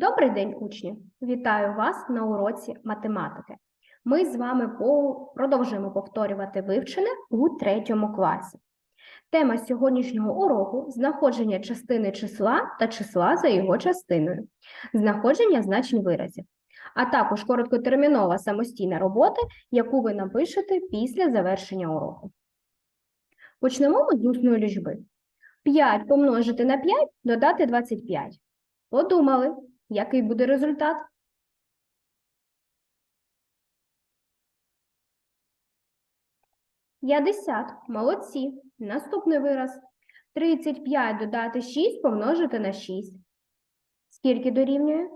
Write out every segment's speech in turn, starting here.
Добрий день, учні! Вітаю вас на уроці математики. Ми з вами продовжуємо повторювати вивчене у третьому класі. Тема сьогоднішнього уроку знаходження частини числа та числа за його частиною, знаходження значень виразів, а також короткотермінова самостійна робота, яку ви напишете після завершення уроку. Почнемо ми з усної лічби. 5 помножити на 5 додати 25. Подумали, який буде результат? П'ятдесят. Молодці. Наступний вираз. 35 додати 6 помножити на 6. Скільки дорівнює?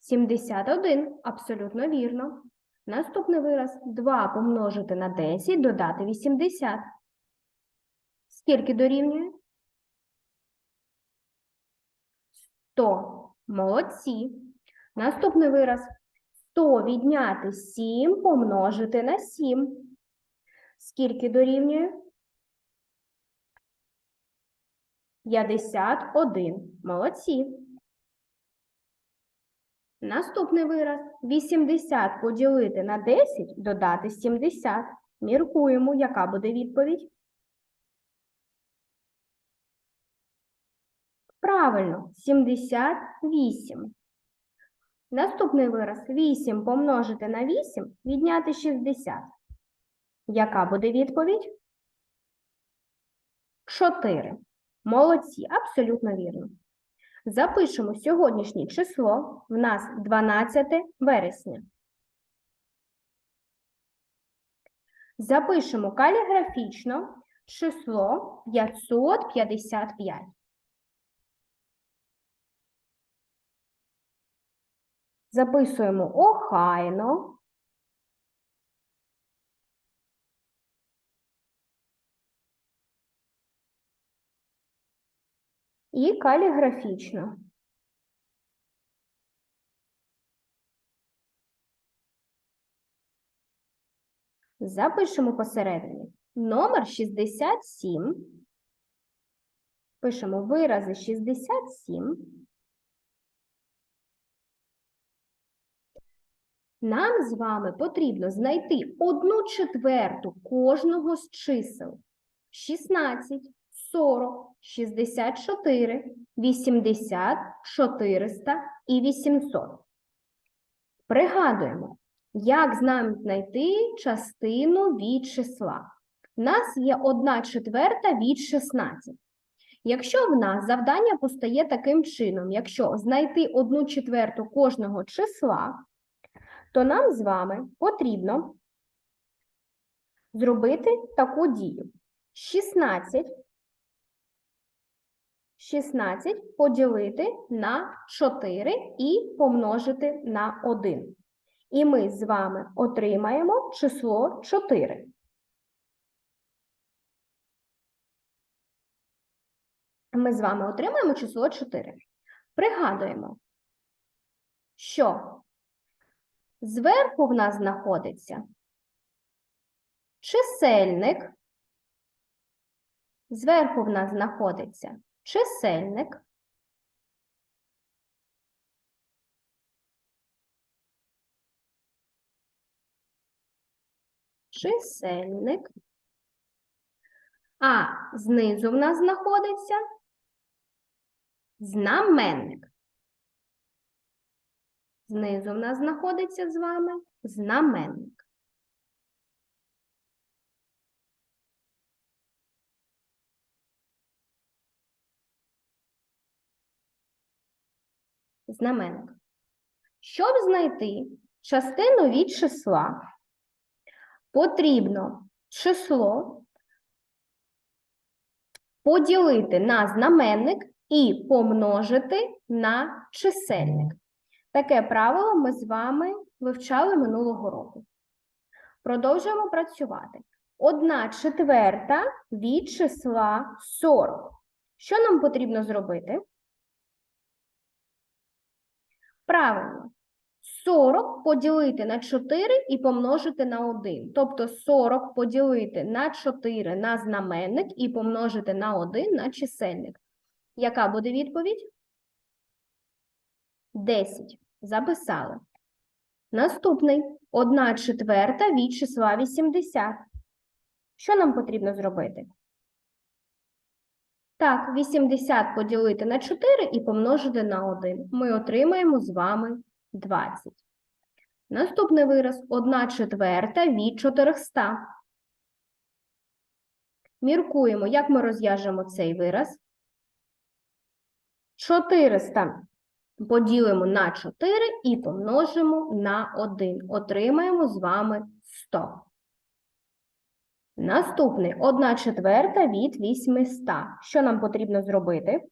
71. Абсолютно вірно. Наступний вираз. 2 помножити на 10 додати 80. Скільки дорівнює? 100. Молодці. Наступний вираз. 100 відняти 7 помножити на 7. Скільки дорівнює? 51. Молодці. Наступний вираз. 80 поділити на 10 додати 70. Міркуємо, яка буде відповідь. Правильно, 78. Наступний вираз 8 помножити на 8 відняти 60. Яка буде відповідь? 4. Молодці, абсолютно вірно. Запишемо сьогоднішнє число. В нас 12 вересня. Запишемо каліграфічно число 555. Записуємо охайно. І каліграфічно. Запишемо посередині. Номер 67. Пишемо вирази 67. Нам з вами потрібно знайти одну четверту кожного з чисел. 16, 40, 64, 80, 400 і 800. Пригадуємо, як з нами знайти частину від числа. У нас є одна четверта від 16. Якщо в нас завдання постає таким чином, якщо знайти одну четверту кожного числа, то нам з вами потрібно зробити таку дію. 16, 16 поділити на 4 і помножити на 1. І ми з вами отримаємо число 4. Ми з вами отримаємо число 4. Пригадуємо, що Зверху в нас знаходиться чисельник. Зверху в нас знаходиться чисельник. Чисельник. А знизу в нас знаходиться знаменник. Знизу в нас знаходиться з вами знаменник. Знаменник. Щоб знайти частину від числа, потрібно число поділити на знаменник і помножити на чисельник. Таке правило ми з вами вивчали минулого року. Продовжуємо працювати. Одна четверта від числа 40. Що нам потрібно зробити? Правильно. 40 поділити на 4 і помножити на 1. Тобто 40 поділити на 4 на знаменник і помножити на 1 на чисельник. Яка буде відповідь? 10. Записали. Наступний. 1 четверта від числа 80. Що нам потрібно зробити? Так, 80 поділити на 4 і помножити на 1. Ми отримаємо з вами 20. Наступний вираз 1 четверта від 400. Міркуємо, як ми розв'яжемо цей вираз. 400 поділимо на 4 і помножимо на 1. Отримаємо з вами 100. Наступний 1 четверта від 800. Що нам потрібно зробити?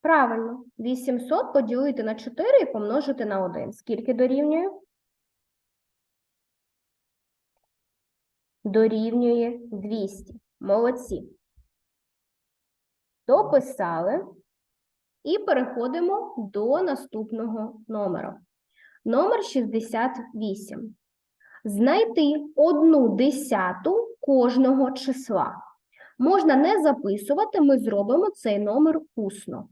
Правильно, 800 поділити на 4 і помножити на 1. Скільки дорівнює? Дорівнює 200. Молодці. Дописали. І переходимо до наступного номеру. Номер 68. Знайти одну десяту кожного числа. Можна не записувати, ми зробимо цей номер усно.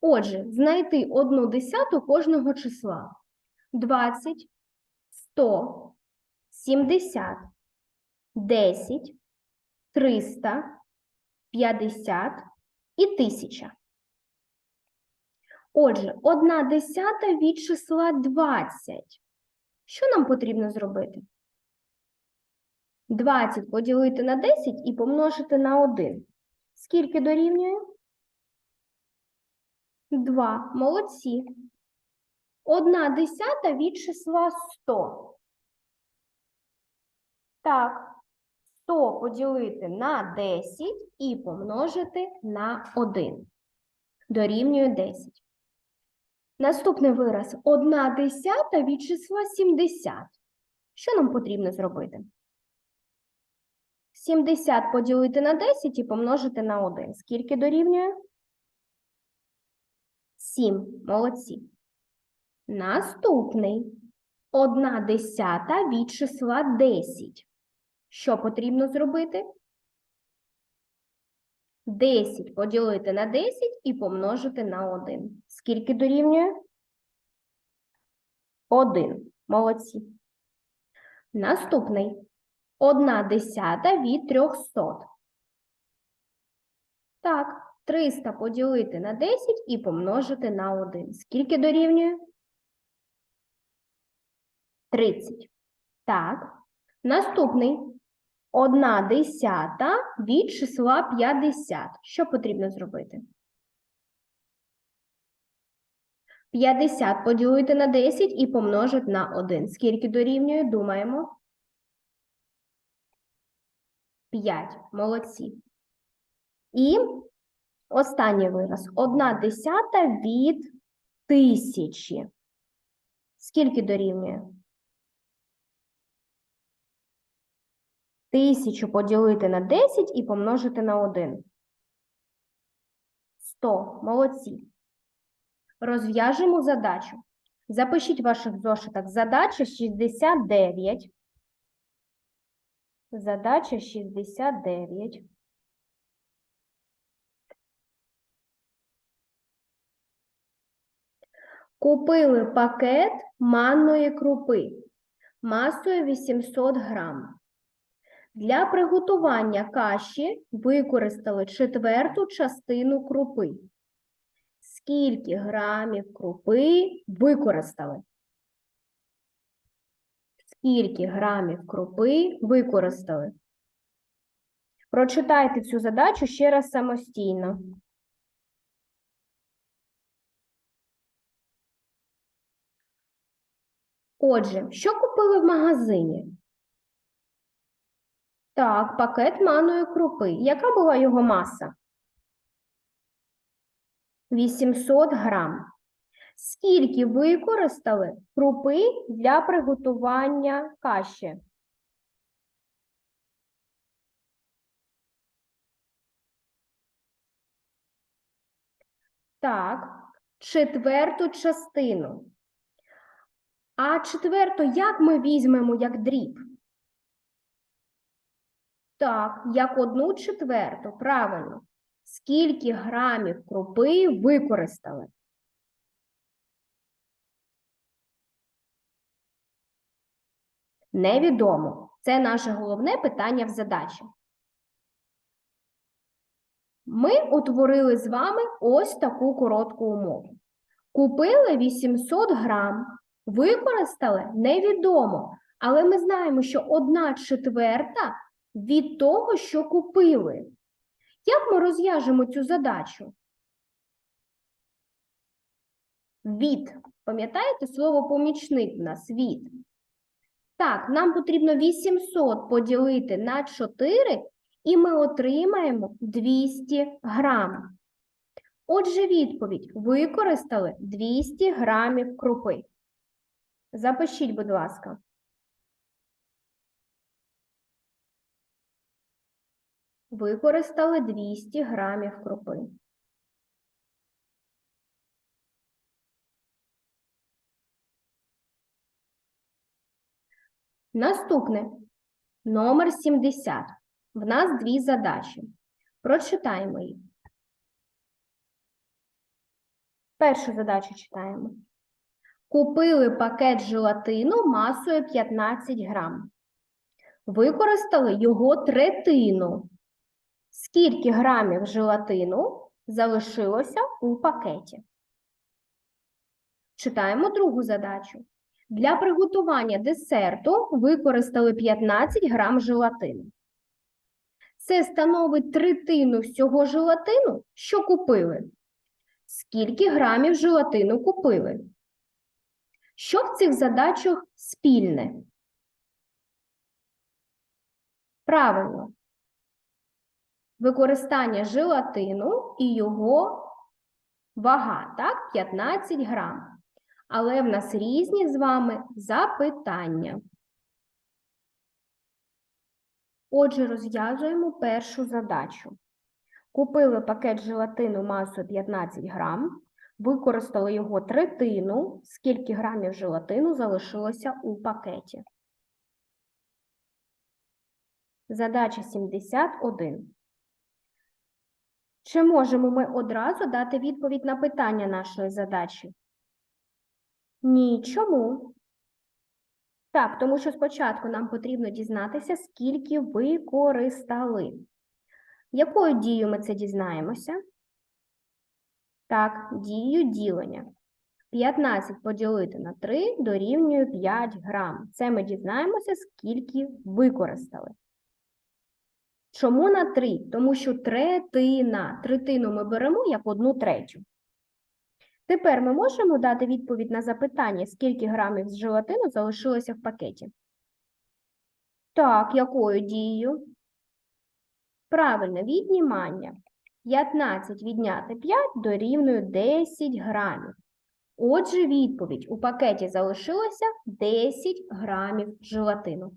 Отже, знайти одну десяту кожного числа. 20, 100, 70, 10, 300, 50 і 1000. Отже, одна десята від числа 20. Що нам потрібно зробити? 20 поділити на 10 і помножити на 1. Скільки дорівнює? 2. Молодці. Одна десята від числа 100. Так, 100 поділити на 10 і помножити на 1. Дорівнює 10. Наступний вираз 1 десята від числа 70. Що нам потрібно зробити? 70 поділити на 10 і помножити на 1. Скільки дорівнює? 7. Молодці. Наступний 1 десята від числа 10. Що потрібно зробити? 10 поділити на 10 і помножити на 1. Скільки дорівнює? 1. Молодці. Наступний. 1 десята від 300. Так, 300 поділити на 10 і помножити на 1. Скільки дорівнює? 30. Так. Наступний. Одна десята від числа 50. Що потрібно зробити? 50 поділити на 10 і помножити на 1. Скільки дорівнює? Думаємо. 5. Молодці. І останній вираз. Одна десята від тисячі. Скільки дорівнює? Тисячу поділити на 10 і помножити на 1. 100. Молодці. Розв'яжемо задачу. Запишіть в ваших зошитах задача 69. Задача 69. Купили пакет манної крупи масою 800 грам. Для приготування каші використали четверту частину крупи. Скільки грамів крупи використали? Скільки грамів крупи використали? Прочитайте цю задачу ще раз самостійно. Отже, що купили в магазині? Так, пакет манної крупи. Яка була його маса? 800 грам. Скільки використали крупи для приготування каші? Так, четверту частину. А четверту як ми візьмемо як дріб? Так, як одну четверту, правильно. Скільки грамів крупи використали? Невідомо. Це наше головне питання в задачі. Ми утворили з вами ось таку коротку умову. Купили 800 грам, використали невідомо, але ми знаємо, що одна четверта від того, що купили. Як ми розв'яжемо цю задачу? Від. Пам'ятаєте слово помічник в нас від? Так, нам потрібно 800 поділити на 4, і ми отримаємо 200 грам. Отже, відповідь використали 200 грамів крупи. Запишіть, будь ласка. Використали 200 грамів крупи. Наступне. Номер 70. В нас дві задачі. Прочитаємо їх. Першу задачу читаємо. Купили пакет желатину масою 15 грам. Використали його третину. Скільки грамів желатину залишилося у пакеті? Читаємо другу задачу. Для приготування десерту використали 15 грам желатину. Це становить третину всього желатину, що купили. Скільки грамів желатину купили? Що в цих задачах спільне? Правильно. Використання желатину і його вага, так, 15 грам. Але в нас різні з вами запитання. Отже, розв'язуємо першу задачу. Купили пакет желатину масою 15 грам, використали його третину. Скільки грамів желатину залишилося у пакеті? Задача 71. Чи можемо ми одразу дати відповідь на питання нашої задачі? Ні, чому? Так, тому що спочатку нам потрібно дізнатися, скільки використали. Якою дією ми це дізнаємося? Так, дією ділення. 15 поділити на 3 дорівнює 5 грам. Це ми дізнаємося, скільки використали. Чому на 3? Тому що третина. Третину ми беремо як одну третю. Тепер ми можемо дати відповідь на запитання, скільки грамів з желатину залишилося в пакеті? Так, якою дією? Правильно, віднімання. 15 відняти 5 дорівнює 10 грамів. Отже, відповідь у пакеті залишилося 10 грамів желатину.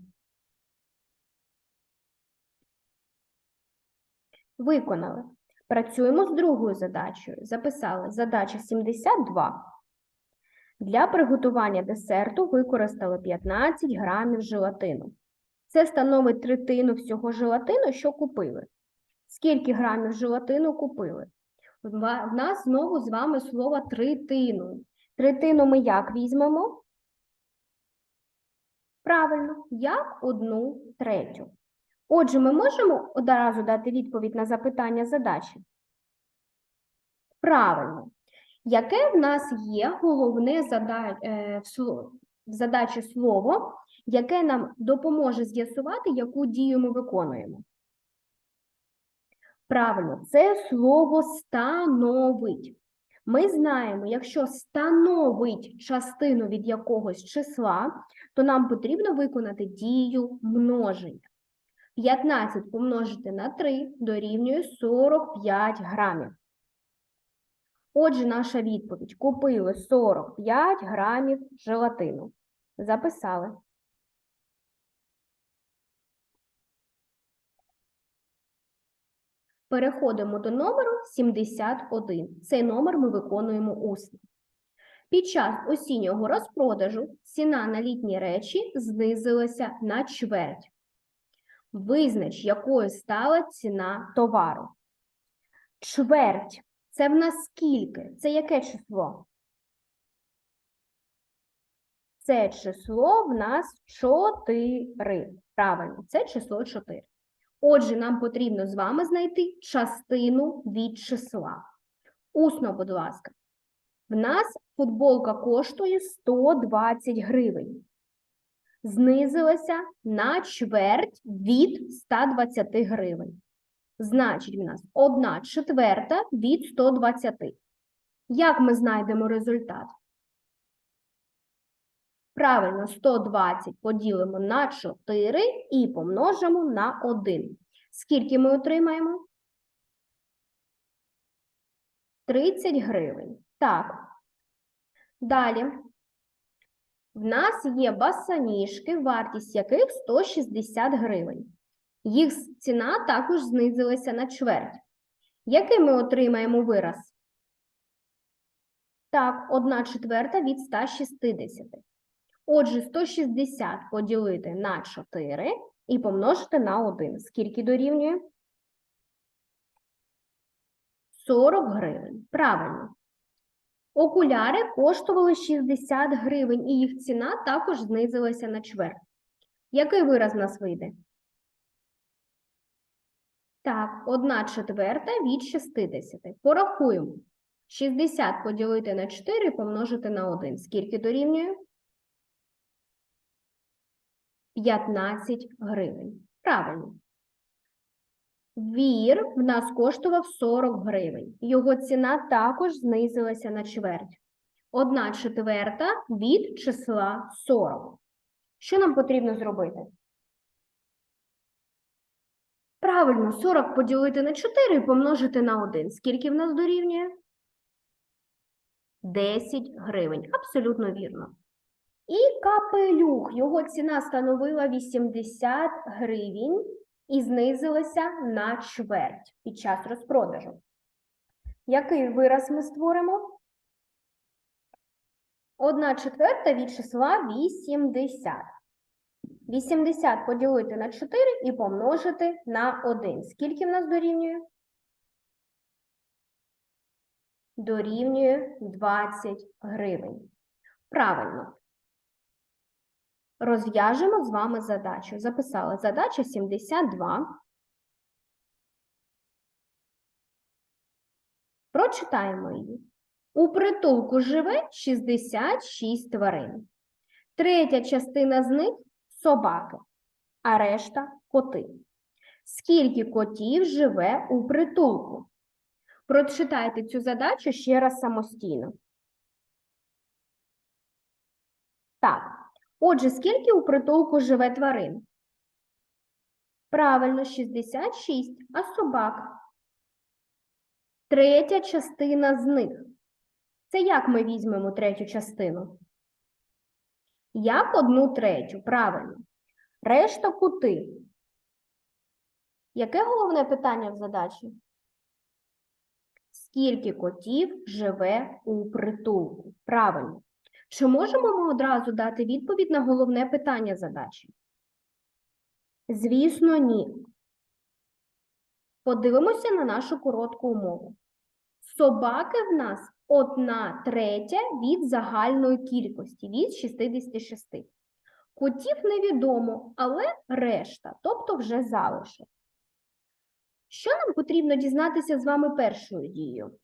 Виконали. Працюємо з другою задачею. Записали задача 72. Для приготування десерту використали 15 грамів желатину. Це становить третину всього желатину, що купили. Скільки грамів желатину купили? В нас знову з вами слово третину. Третину ми як візьмемо? Правильно, як одну третю. Отже, ми можемо одразу дати відповідь на запитання задачі? Правильно. Яке в нас є головне е, задачі слово, яке нам допоможе з'ясувати, яку дію ми виконуємо? Правильно, це слово становить. Ми знаємо, якщо становить частину від якогось числа, то нам потрібно виконати дію множення. 15 помножити на 3 дорівнює 45 грамів. Отже, наша відповідь. Купили 45 грамів желатину. Записали. Переходимо до номеру 71. Цей номер ми виконуємо усно. Під час осіннього розпродажу ціна на літні речі знизилася на чверть. Визнач, якою стала ціна товару. Чверть це в нас скільки? Це яке число? Це число в нас 4. Правильно, це число 4. Отже, нам потрібно з вами знайти частину від числа. Усно, будь ласка. В нас футболка коштує 120 гривень. Знизилася на чверть від 120 гривень. Значить, в нас 1 четверта від 120. Як ми знайдемо результат? Правильно, 120 поділимо на 4 і помножимо на 1. Скільки ми отримаємо? 30 гривень. Так. Далі. В нас є басаніжки, вартість яких 160 гривень. Їх ціна також знизилася на чверть. Який ми отримаємо вираз? Так, 1 четверта від 160. Отже, 160 поділити на 4 і помножити на 1. Скільки дорівнює? 40 гривень. Правильно. Окуляри коштували 60 гривень, і їх ціна також знизилася на чверть. Який вираз в нас вийде? Так, 1 четверта від 60. Порахуємо. 60 поділити на 4 і помножити на 1. Скільки дорівнює? 15 гривень. Правильно. Вір в нас коштував 40 гривень. Його ціна також знизилася на чверть. Одна четверта від числа 40. Що нам потрібно зробити? Правильно, 40 поділити на 4 і помножити на 1. Скільки в нас дорівнює? 10 гривень. Абсолютно вірно. І капелюх. Його ціна становила 80 гривень і знизилася на чверть під час розпродажу. Який вираз ми створимо? Одна четверта від числа 80. 80 поділити на 4 і помножити на 1. Скільки в нас дорівнює? Дорівнює 20 гривень. Правильно. Розв'яжемо з вами задачу. Записали задача 72. Прочитаємо її. У притулку живе 66 тварин. Третя частина з них собаки, а решта коти. Скільки котів живе у притулку? Прочитайте цю задачу ще раз самостійно. Так. Отже, скільки у притулку живе тварин? Правильно, 66, а собак. Третя частина з них. Це як ми візьмемо третю частину? Як одну третю, правильно. Решта кути. Яке головне питання в задачі? Скільки котів живе у притулку? Правильно. Чи можемо ми одразу дати відповідь на головне питання задачі? Звісно, ні. Подивимося на нашу коротку умову. Собаки в нас одна третя від загальної кількості, від 66. Котів невідомо, але решта, тобто вже залишок. Що нам потрібно дізнатися з вами першою дією?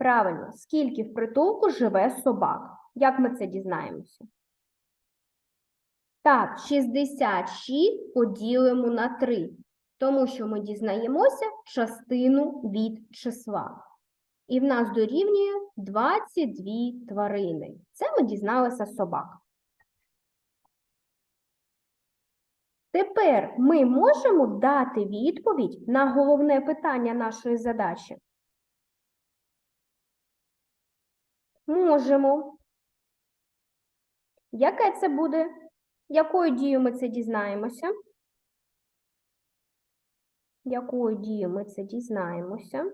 Правильно, скільки в притулку живе собак? Як ми це дізнаємося? Так, 66 поділимо на 3, тому що ми дізнаємося частину від числа. І в нас дорівнює 22 тварини. Це ми дізналися собак. Тепер ми можемо дати відповідь на головне питання нашої задачі. Можемо. Яке це буде? Якою дією ми це дізнаємося? Якою дією ми це дізнаємося?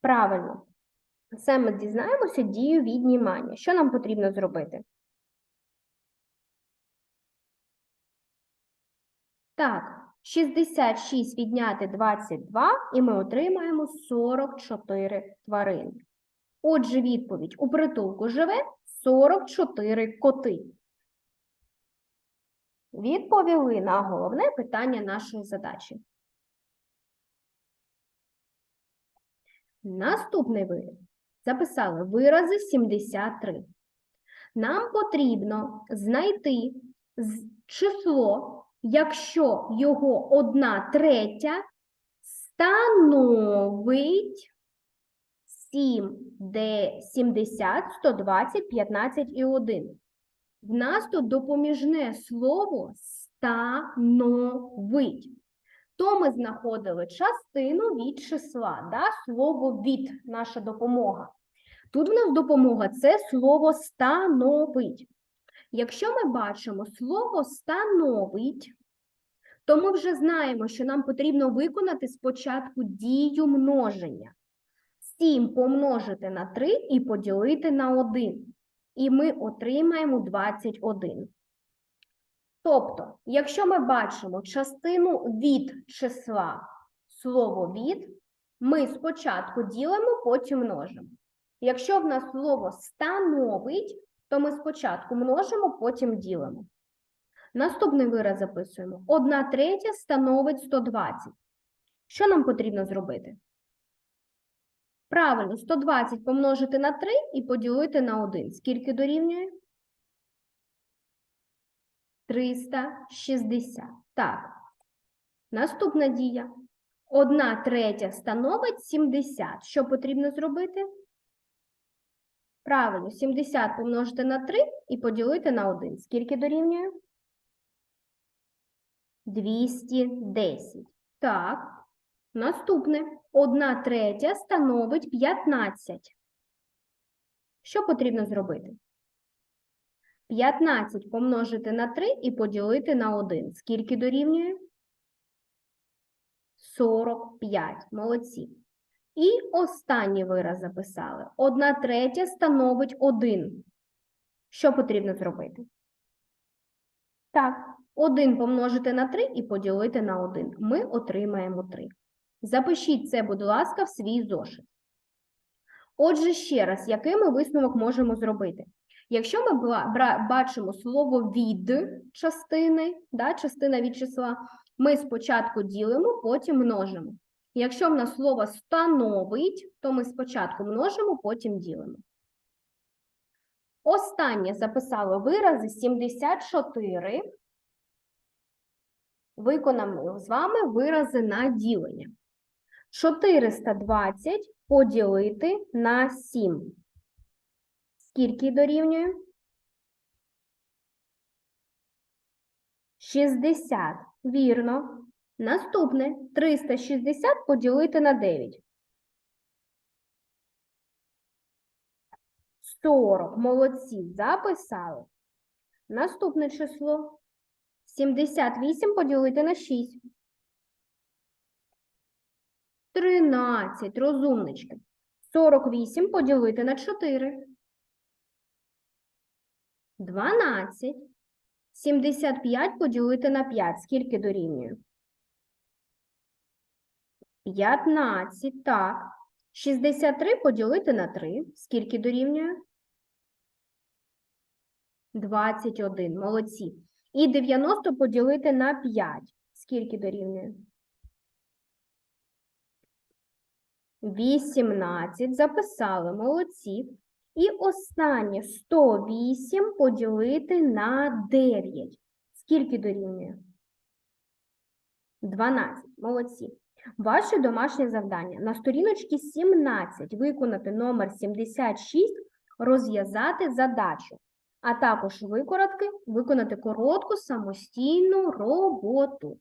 Правильно, це ми дізнаємося дію віднімання. Що нам потрібно зробити? Так, 66 відняти 22, і ми отримаємо 44 тварини. Отже, відповідь у притулку живе 44 коти. Відповіли на головне питання нашої задачі. Наступний вираз. Записали вирази 73. Нам потрібно знайти число, якщо його одна третя становить 7, де 70, 120, 15 і 1. В нас тут допоміжне слово становить. То ми знаходили частину від числа, да? слово від, наша допомога. Тут в нас допомога це слово становить. Якщо ми бачимо слово становить, то ми вже знаємо, що нам потрібно виконати спочатку дію множення. 7 помножити на 3 і поділити на 1. І ми отримаємо 21. Тобто, якщо ми бачимо частину від числа слово від, ми спочатку ділимо, потім множимо. Якщо в нас слово становить, то ми спочатку множимо, потім ділимо. Наступний вираз записуємо. 1 третя становить 120. Що нам потрібно зробити? Правильно, 120 помножити на 3 і поділити на 1. Скільки дорівнює? 360. Так. Наступна дія. 1 третя становить 70. Що потрібно зробити? Правильно, 70 помножити на 3 і поділити на 1. Скільки дорівнює? 210. Так. Наступне. 1 третя становить 15. Що потрібно зробити? 15 помножити на 3 і поділити на 1. Скільки дорівнює? 45. Молодці. І останній вираз записали. 1 третя становить 1. Що потрібно зробити? Так, 1 помножити на 3 і поділити на 1. Ми отримаємо 3. Запишіть це, будь ласка, в свій зошит. Отже, ще раз, який ми висновок можемо зробити? Якщо ми бачимо слово від частини, да, частина від числа, ми спочатку ділимо, потім множимо. Якщо в нас слово становить, то ми спочатку множимо, потім ділимо. Останнє записало вирази 74. Виконаємо з вами вирази на ділення. 420 поділити на 7. Скільки дорівнює? 60. Вірно. Наступне 360 поділити на 9. 40. Молодці. Записали. Наступне число. 78 поділити на 6. 13. Розумнички. 48 поділити на 4. 12. 75 поділити на 5. Скільки дорівнює? 15. Так. 63 поділити на 3. Скільки дорівнює? 21. Молодці. І 90 поділити на 5. Скільки дорівнює? 18. Записали. Молодці. І останнє 108 поділити на 9. Скільки дорівнює? 12. Молодці. Ваше домашнє завдання на сторіночці 17 виконати номер 76, розв'язати задачу, а також викоратки виконати коротку самостійну роботу.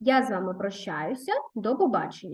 Я з вами прощаюся. До побачення.